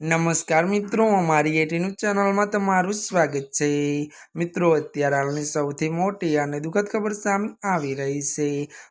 નમસ્કાર મિત્રો, અમારી એટીનું ચેનલમાં તમારું સ્વાગત છે. મિત્રો, અત્યારે હાલની સૌથી મોટી અને દુઃખદ ખબર સામે આવી રહી છે.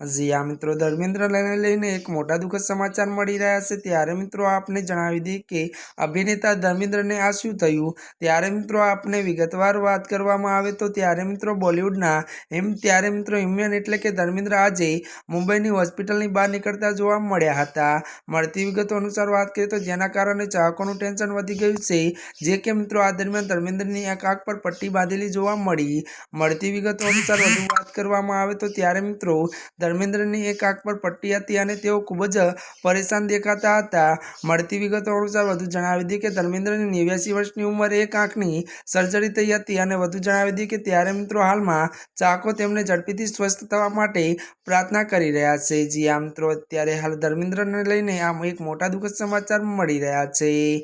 હજી આ મિત્રો ધર્મેન્દ્રને લઈને એક મોટા દુઃખદ સમાચાર મળી રહ્યા છે. ત્યારે મિત્રો, આપને જણાવી દઈએ કે અભિનેતા ધર્મેન્દ્રને આ શું થયું? ત્યારે મિત્રો, આપને વિગતવાર વાત કરવામાં આવે તો ત્યારે મિત્રો, બોલિવૂડના એમ ત્યારે મિત્રો ઇમરાન એટલે કે ધર્મેન્દ્ર આજે મુંબઈની હોસ્પિટલની બહાર નીકળતા જોવા મળ્યા હતા. મળતી વિગતો અનુસાર વાત કરીએ તો જેના કારણે ચાહકોનું ટેન્શન વધી ગયું છે. જે કે મિત્રો, આ દરમિયાન ધર્મેન્દ્રની એક આંખ પર પટ્ટી બાંધેલી જોવા મળી. મળતી વિગતો અનુસાર વધુ વાત કરવામાં આવે તો ત્યારે મિત્રો, ધર્મેન્દ્રની એક આંખ પર પટ્ટી હતી અને તેઓ ખૂબ જ પરેશાન દેખાતા હતા. મળતી વિગતો અનુસાર વધુ જણાવી દઈએ કે ધર્મેન્દ્રની નેવ્યાસી વર્ષની ઉંમરે એક આંખની સર્જરી થઈ હતી અને વધુ જણાવી હતી કે ત્યારે મિત્રો હાલમાં ચાકો તેમને ઝડપીથી સ્વસ્થ થવા માટે પ્રાર્થના કરી રહ્યા છે. જી આ મિત્રો, અત્યારે હાલ ધર્મેન્દ્રને લઈને આમ એક મોટા દુઃખદ સમાચાર મળી રહ્યા છે.